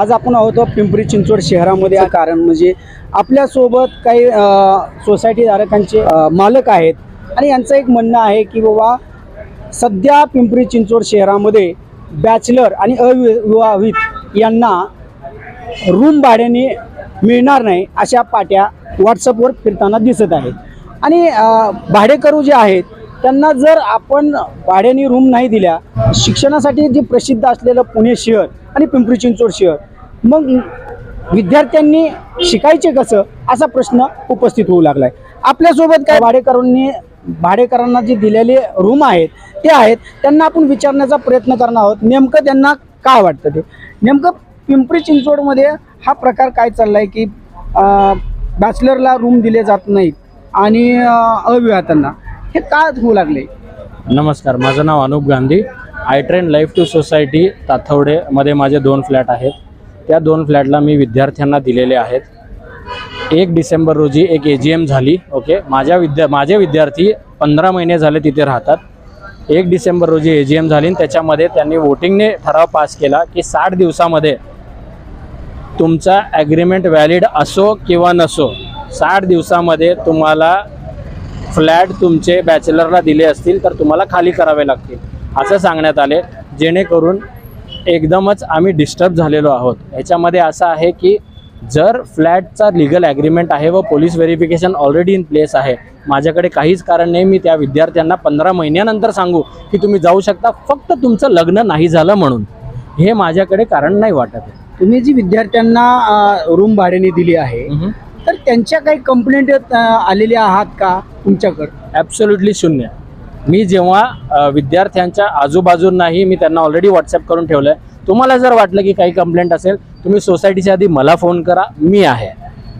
आज आपण आहोत पिंपरी चिंचवड शहरामध्ये. कारण म्हणजे आपल्यासोबत काही सोसायटीधारकांचे मालक आहेत. आणि यांचं एक म्हणणं आहे की बाबा सध्या पिंपरी चिंचवड शहरामध्ये बॅचलर आणि अविवाहित यांना रूम भाड्याने मिळणार नाही अशा पाट्या व्हॉट्सअपवर फिरताना दिसत आहेत. आणि भाडेकरू जे आहेत त्यांना जर आपण भाड्याने रूम नाही दिल्या शिक्षणासाठी जे प्रसिद्ध असलेलं पुणे शहर आणि पिंपरी चिंचवड शहर. मग विद्यार्थ्यांनी शिकायचे कसं? असा प्रश्न उपस्थित होऊ लागलाय. आपल्यासोबत काय भाडेकरांनी भाडेकरांना जे दिलेले रूम आहेत ते आहेत त्यांना आपण विचारण्याचा प्रयत्न करणार आहोत. नेमकं त्यांना काय वाटतं ते? नेमकं पिंपरी चिंचवडमध्ये हा प्रकार काय चाललाय की बॅचलरला रूम दिले जात नाहीत आणि अविवाहतांना अविवाहितांना हे का होऊ लागले? नमस्कार माझं नाव Anup Gandhi. I train life two society ताथवडेमध्ये माझे दोन फ्लॅट आहेत. त्या दोन फ्लॅटला मी विद्यार्थ्यांना दिलेले आहेत. एक डिसेंबर रोजी एक ए जी एम झाली ओके? माझ्या विद्या माझे विद्यार्थी पंधरा महिने झाले तिथे राहतात. एक डिसेंबर रोजी ए जी एम झाली आणि त्याच्यामध्ये त्यांनी वोटिंगने ठराव पास केला की साठ दिवसामध्ये तुमचा ॲग्रीमेंट व्हॅलिड असो किंवा नसो साठ दिवसामध्ये तुम्हाला फ्लॅट तुमचे बॅचलरला दिले असतील तर तुम्हाला खाली करावे लागतील. असं सांगण्यात आले जेणेकरून एकदमच आम्ही डिस्टर्ब झालेलो आहोत. ह्याच्यामध्ये असं आहे की जर फ्लॅटचा लिगल ॲग्रीमेंट आहे व police verification already in place आहे माझ्याकडे काहीच कारण नाही मी त्या विद्यार्थ्यांना पंधरा महिन्यानंतर सांगू की तुम्ही जाऊ शकता फक्त तुमचं लग्न नाही झालं म्हणून. हे माझ्याकडे कारण नाही वाटत आहे. तुम्ही जी विद्यार्थ्यांना रूम भाड्याने दिली आहे तर त्यांच्या काही कंप्लेंट आलेल्या आहात का तुमच्याकडं? ॲब्सोल्युटली शून्य. मी जेव्हा विद्यार्थ्यांच्या आजूबाजूंनाही मी त्यांना ऑलरेडी व्हॉट्सअप करून ठेवलं आहे तुम्हाला जर वाटलं की काही कंप्लेंट असेल तुम्ही सोसायटीच्या आधी मला फोन करा मी आहे.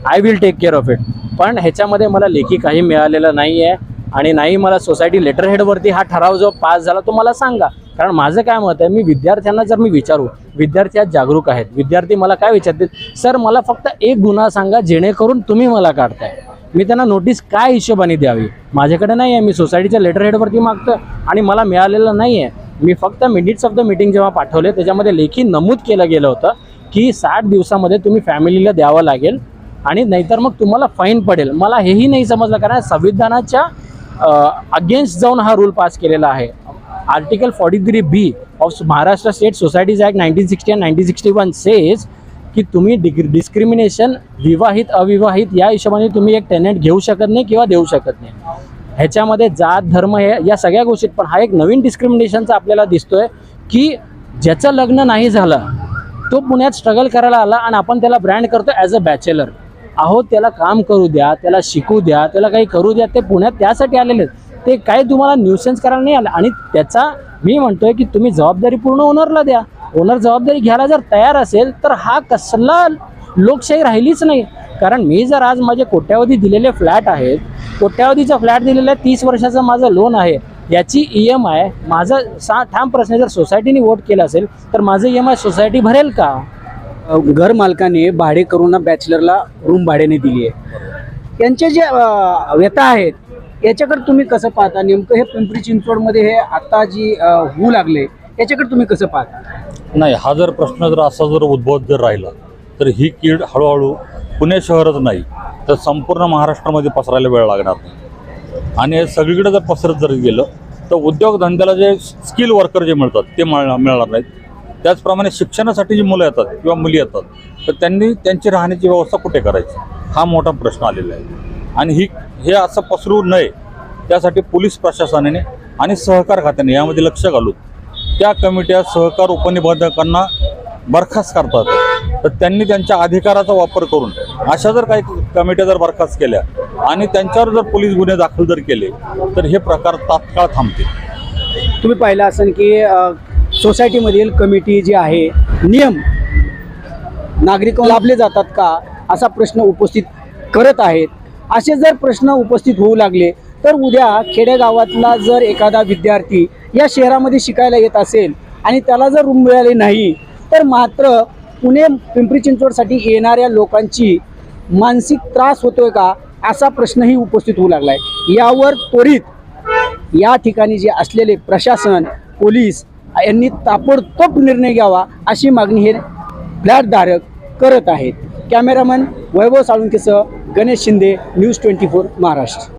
I will take care of it पण ह्याच्यामध्ये मला लेखी काही मिळालेलं नाही आहे आणि नाही मला सोसायटी लेटर हेडवरती हा ठराव जो पास झाला तो मला सांगा. कारण माझं काय मत आहे मी विद्यार्थ्यांना जर मी विचारू विद्यार्थी आज जागरूक आहेत विद्यार्थी मला काय विचारतील? सर मला फक्त एक गुन्हा सांगा जेणेकरून तुम्ही मला काढताय. मी त्यांना नोटीस काय हिशोबाने द्यावी? माझ्याकडे नाही आहे मी सोसायटीच्या लेटर हेडवरती मागतो आणि मला मिळालेलं नाही आहे मी फक्त मिनिट्स ऑफ द मीटिंग जेव्हा पाठवले त्याच्यामध्ये लेखी नमूद केलं गेलं होतं की साठ दिवसामध्ये तुम्ही फॅमिलीला द्यावं लागेल आणि नाहीतर मग तुम्हाला फाईन पडेल. मला हेही नाही समजलं कारण संविधानाच्या अगेन्स्ट जाऊन हा रूल पास केलेला आहे. Article forty three B of Maharashtra state societies act nineteen sixty and nineteen sixty one says की तुम्ही डिग्री डिस्क्रिमिनेशन विवाहित अविवाहित या हिशोबाने तुम्ही एक टेनंट घेऊ शकत नाही किंवा देऊ शकत नाही. ह्याच्यामध्ये जात धर्म हे या सगळ्या गोष्टीत पण हा एक नवीन डिस्क्रिमिनेशनचा आपल्याला दिसतोय की ज्याचं लग्न नाही झालं तो पुण्यात स्ट्रगल करायला आला आणि आपण त्याला ब्रँड करतो ॲज अ बॅचलर अहो त्याला काम करू द्या त्याला शिकू द्या त्याला काही करू द्या ते पुण्यात त्यासाठी आलेले आहेत. ते काही तुम्हाला न्यूसेन्स करायला नाही आलं आणि त्याचा मी म्हणतोय की तुम्ही जबाबदारी पूर्ण ओनरला द्या. ओनर जबाबदारी घ्यायला जर तयार असेल तर हा कसला लोकशाही राहिलीच नाही. कारण मी जर आज माझे कोट्यावधी दिलेले फ्लॅट आहेत कोट्यावधीचा फ्लॅट दिलेला आहे तीस वर्षाचं माझं लोन आहे याची ई एम आय माझा सा ठाम प्रश्न जर सोसायटीने वोट केला असेल तर माझं ई एम आय सोसायटी भरेल का? घर मालकाने भाडेकरूंना बॅचलरला रूम भाड्याने दिली आहे. यांचे जे व्यथा आहेत याच्याकडे तुम्ही कसं पाहता? नेमकं हे पिंपरी चिंचवडमध्ये हे आत्ता जी होऊ लागले याच्याकडे तुम्ही कसं पाहता? नाही हा जर प्रश्न जर असा जर उद्भवत जर राहिला तर ही कीड हळूहळू पुणे शहरच नाही तर संपूर्ण महाराष्ट्रामध्ये पसरायला वेळ लागणार नाही. आणि हे सगळीकडे जर पसरत जर गेलं तर उद्योगधंद्याला जे स्किल वर्कर जे मिळतात ते मिळणार नाहीत. त्याचप्रमाणे शिक्षणासाठी जी मुलं येतात किंवा मुली येतात तर त्यांनी त्यांची राहण्याची व्यवस्था कुठे करायची? हा मोठा प्रश्न आलेला आहे. आणि ही हे असं पसरू नये त्यासाठी पोलीस प्रशासनाने आणि सहकार खात्याने यामध्ये लक्ष घालून त्या कमिट्या सहकार उपनिबंधकांना बरखास्त करतात. तर त्यांनी त्यांच्या अधिकाराचा वापर करून अशा जर काही कमिट्या जर बरखास्त केल्या आणि त्यांच्यावर जर पोलीस गुन्हे दाखल जर केले तर हे प्रकार तात्काळ थांबतील. तुम्ही पाहिलं असेल की सोसायटीमधील कमिटी जी आहे नियम नागरिक लाभले जातात का असा प्रश्न उपस्थित करत आहेत. असे जर प्रश्न उपस्थित होऊ लागले तर उद्या खेडेगावातला जर एखादा विद्यार्थी या शहरामध्ये शिकायला येत असेल आणि त्याला जर रूम मिळाले नाही तर मात्र पुणे पिंपरी चिंचवडसाठी येणाऱ्या लोकांची मानसिक त्रास होतोय का असा प्रश्नही उपस्थित होऊ लागलाय. यावर त्वरित या ठिकाणी जे असलेले प्रशासन पोलीस यांनी ताबडतोब निर्णय घ्यावा अशी मागणी हे फ्लॅटधारक करत आहेत. Cameraman Vaibhav साळुंकेसह Ganesh Shinde news twenty four Maharashtra.